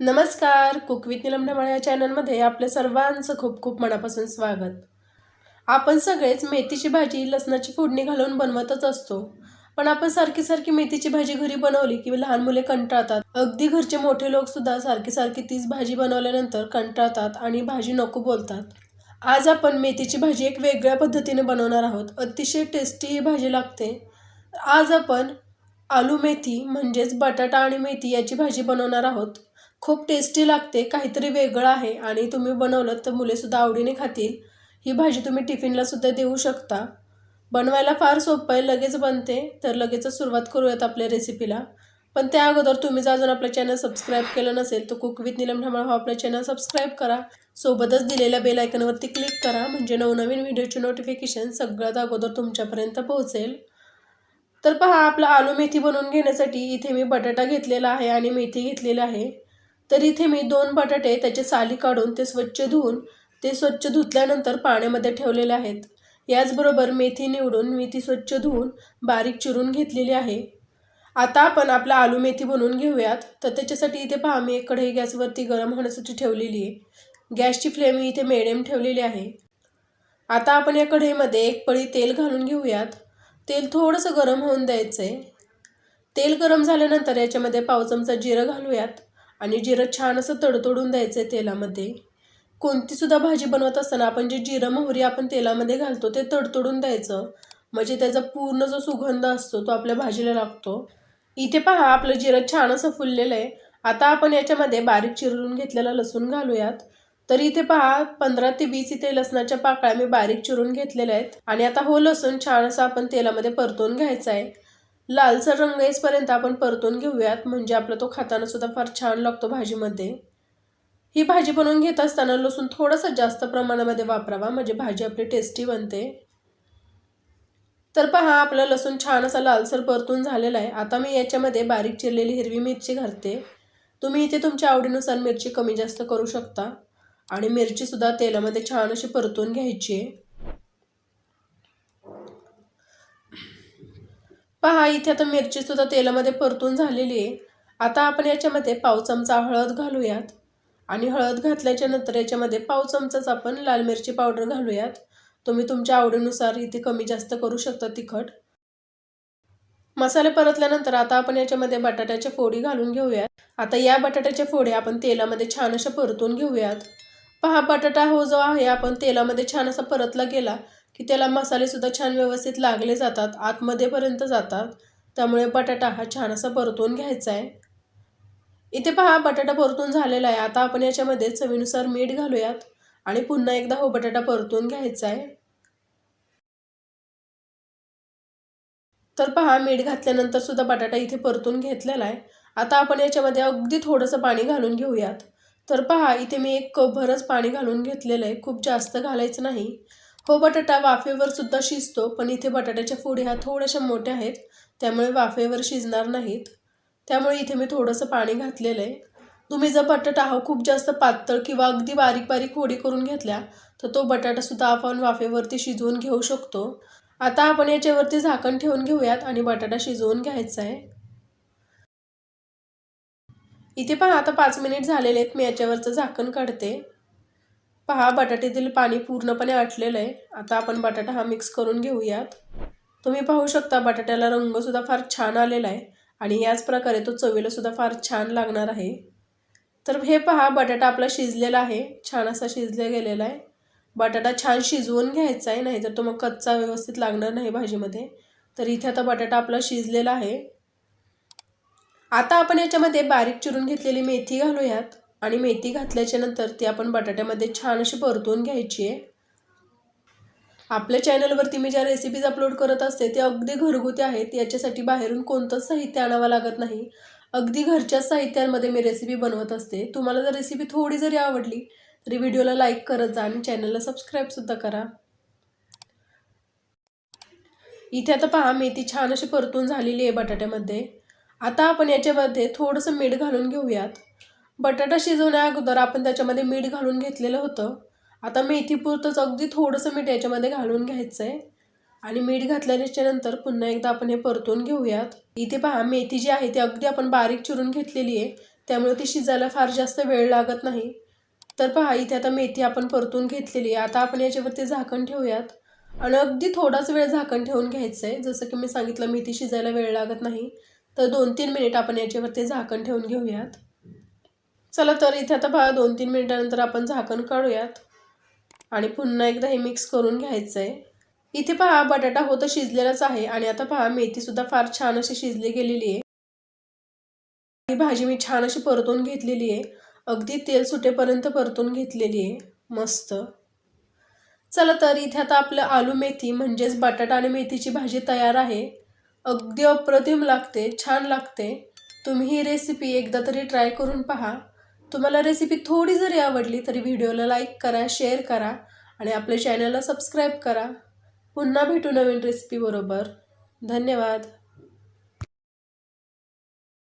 नमस्कार cook with Neelam या चॅनलमध्ये आपल्या सर्वांचं खूप खूप मनापासून स्वागत. आपण सगळेच मेथीची भाजी लसणाची फोडणी घालून बनवतच असतो. पण आपण सारखी सारखी मेथीची भाजी घरी बनवली की लहान मुले कंटाळतात. अगदी घरचे मोठे लोकसुद्धा सारखी सारखी तीच भाजी बनवल्यानंतर कंटाळतात आणि भाजी नको बोलतात. आज आपण मेथीची भाजी एक वेगळ्या पद्धतीने बनवणार आहोत. अतिशय टेस्टी ही भाजी लागते. आज आपण आलू मेथी म्हणजेच बटाटा आणि मेथी याची भाजी बनवणार आहोत. खूप टेस्टी लागते काहीतरी वेगळं आहे आणि तुम्ही बनवलं तर मुलेसुद्धा आवडीने खातील. ही भाजी तुम्ही टिफिनलासुद्धा देऊ शकता. बनवायला फार सोपं आहे लगेच बनते. तर लगेचच सुरुवात करूयात आपल्या रेसिपीला पण त्या अगोदर तुम्ही जर अजून आपलं चॅनल सबस्क्राईब केलं नसेल तर कुक विथ निलम ढमाळ हा आपलं चॅनल सबस्क्राईब करा. सोबतच दिलेल्या बेल आयकनवरती क्लिक करा म्हणजे नवनवीन व्हिडिओचे नोटिफिकेशन सगळ्यात अगोदर तुमच्यापर्यंत पोहोचेल. तर पहा आपला आलू मेथी बनवून घेण्यासाठी इथे मी बटाटा घेतलेला आहे आणि मेथी घेतलेली आहे. तर इथे मी दोन बटाटे त्याचे साली काढून ते स्वच्छ धुवून ते स्वच्छ धुतल्यानंतर पाण्यामध्ये ठेवलेले आहेत. याचबरोबर मेथी निवडून मी ती स्वच्छ धुवून बारीक चिरून घेतलेली आहे. आता आपण आपला आलू मेथी बनवून घेऊयात. तर त्याच्यासाठी इथे पहा मी एक कढई गॅसवरती गरम होण्यासाठी ठेवलेली आहे. गॅसची फ्लेम इथे मिडियम ठेवलेली आहे. आता आपण या कढईमध्ये एक पळी तेल घालून घेऊयात. तेल थोडंसं गरम होऊन द्यायचं आहे तेल गरम झाल्यानंतर याच्यामध्ये पाव चमचा जिरं घालूयात. आणि जिरं छान असं तडतडून द्यायचं आहे तेलामध्ये कोणतीसुद्धा भाजी बनवत असताना आपण जे जिरं मोहरी आपण तेलामध्ये घालतो ते तडतडून द्यायचं. म्हणजे त्याचा पूर्ण जो सुगंध असतो तो आपल्या भाजीला लागतो. इथे पहा आपलं जिरं छान असं फुललेलं आहे. आता आपण याच्यामध्ये बारीक चिरून घेतलेला लसूण घालूयात. तर इथे पहा पंधरा ते वीस इथे लसणाच्या पाकळ्या मी बारीक चिरून घेतलेल्या आहेत. आणि आता हो लसूण छान असं आपण तेलामध्ये परतून घ्यायचं आहे. लालसर रंग येईपर्यंत आपण परतून घेऊयात. म्हणजे आपला तो खाताना सुद्धा फार छान लागतो भाजीमध्ये. ही भाजी बनवून घेत असताना लसूण थोडंसं जास्त प्रमाणामध्ये वापरावा. म्हणजे भाजी आपली टेस्टी बनते. तर पहा आपलं लसूण छान असा लालसर परतून झालेला आहे. आता मी याच्यामध्ये बारीक चिरलेली हिरवी मिरची घालते. तुम्ही इथे तुमच्या आवडीनुसार मिरची कमी जास्त करू शकता. आणि मिरचीसुद्धा तेलामध्ये छान अशी परतून घ्यायची आहे. पहा इथे आता मिरचीसुद्धा तेलामध्ये परतून झालेली आहे. आता आपण याच्यामध्ये पाव चमचा हळद घालूयात. आणि हळद घातल्याच्या नंतर याच्यामध्ये पाव चमचाच आपण लाल मिरची पावडर घालूयात. तुम्ही तुमच्या आवडीनुसार इथे कमी जास्त करू शकता तिखट. मसाले परतल्यानंतर आता आपण याच्यामध्ये बटाट्याच्या फोडी घालून घेऊयात. आता या बटाट्याच्या फोडी आपण तेलामध्ये छान अशा परतून घेऊयात. पहा बटाटा हो जो आहे आपण तेलामध्ये छान असा परतला गेला. की त्याला मसालेसुद्धा छान व्यवस्थित लागले जातात आतमध्येपर्यंत जातात. त्यामुळे बटाटा हा छान असा परतून घ्यायचा आहे. इथे पहा बटाटा परतून झालेला आहे. आता आपण याच्यामध्ये चवीनुसार मीठ घालूयात आणि पुन्हा एकदा हो बटाटा परतून घ्यायचा आहे. तर पहा मीठ घातल्यानंतर सुद्धा बटाटा इथे परतून घेतलेला आहे. आता आपण याच्यामध्ये अगदी थोडंसं पाणी घालून घेऊयात. तर पहा इथे मी एक कपभरच पाणी घालून घेतलेलं आहे. खूप जास्त घालायचं नाही. हो बटाटा वाफेवर सुद्धा शिजतो पण इथे बटाट्याच्या फोडी ह्या थोड्याशा मोठ्या आहेत त्यामुळे वाफेवर शिजणार नाहीत. त्यामुळे इथे मी थोडंसं पाणी घातलेलं आहे. तुम्ही जर बटाटा हा खूप जास्त पातळ किंवा अगदी बारीक बारीक फोडी करून घेतल्या तर तो बटाटासुद्धा आपण वाफेवरती शिजवून घेऊ शकतो. आता आपण याच्यावरती झाकण ठेवून घेऊयात आणि बटाटा शिजवून घ्यायचा आहे. इथे पण आता पाच मिनिट झालेले आहेत मी याच्यावरचं झाकण काढते. पहा बटाट्यातील पाणी पूर्णपणे आटलेलं आहे. आता आपण बटाटा हा मिक्स करून घेऊयात. तुम्ही पाहू शकता बटाट्याला रंगसुद्धा फार छान आलेला आहे आणि याच प्रकारे तो चवीलासुद्धा फार छान लागणार आहे. तर हे पहा बटाटा आपला शिजलेला आहे. छान असा शिजला गेलेला आहे. बटाटा छान शिजवून घ्यायचा आहे नाही तर तो मग कच्चा व्यवस्थित लागणार नाही भाजीमध्ये. तर इथे आता बटाटा आपला शिजलेला आहे. आता आपण याच्यामध्ये बारीक चिरून घेतलेली मेथी घालूयात. आणि मेथी घातल्याच्या नंतर ती आपण बटाट्यामध्ये छान अशी परतून घ्यायची आहे. आपल्या चॅनलवरती मी ज्या रेसिपीज अपलोड करत असते ते अगदी घरगुती आहेत. याच्यासाठी बाहेरून कोणतंच साहित्य आणावं लागत नाही. अगदी घरच्याच साहित्यांमध्ये मी रेसिपी बनवत असते. तुम्हाला जर रेसिपी थोडी जरी आवडली तरी व्हिडिओला लाईक करत जा आणि चॅनलला सबस्क्राईबसुद्धा करा. इथे आता पहा मेथी छान अशी परतून झालेली आहे बटाट्यामध्ये. आता आपण याच्यामध्ये थोडंसं मीठ घालून घेऊयात. बटाटा शिजवण्या अगोदर आपण त्याच्यामध्ये मीठ घालून घेतलेलं होतं. आता मेथीपुरतंच अगदी थोडंसं मीठ याच्यामध्ये घालून घ्यायचं आहे आणि मीठ घातल्याच्या नंतर पुन्हा एकदा आपण हे परतून घेऊयात. इथे पहा मेथी जी आहे ती अगदी आपण बारीक चिरून घेतलेली आहे. त्यामुळे ती शिजायला फार जास्त वेळ लागत नाही. तर पहा इथे आता मेथी आपण परतून घेतलेली आहे. आता आपण याच्यावरती झाकण ठेवूयात. आणि अगदी थोडाच वेळ झाकण ठेवून घ्यायचं आहे जसं की मी सांगितलं मेथी शिजायला वेळ लागत नाही. तर दोन तीन मिनिट आपण याच्यावरती झाकण ठेवून घेऊयात. चला तर इथे आता पहा दोन तीन मिनिटानंतर आपण झाकण काढूयात. आणि पुन्हा एकदा हे मिक्स करून घ्यायचं आहे इथे पहा बटाटा होतं शिजलेलाच आहे आणि आता पहा मेथीसुद्धा फार छान अशी शिजली गेलेली आहे. ही भाजी मी छान अशी परतून घेतलेली आहे. अगदी तेल सुटेपर्यंत परतून घेतलेली आहे. मस्त. चला तर इथे आता आपलं आलू मेथी म्हणजेच बटाटा आणि मेथीची भाजी तयार आहे. अगदी अप्रतिम लागते छान लागते. तुम्ही ही रेसिपी एकदा तरी ट्राय करून पहा. तुम्हाला रेसिपी थोडी जरी आवडली तरी व्हिडिओला लाईक करा शेअर करा आणि आपल्या चॅनलला सबस्क्राईब करा. पुन्हा भेटू नवीन रेसिपीबरोबर धन्यवाद.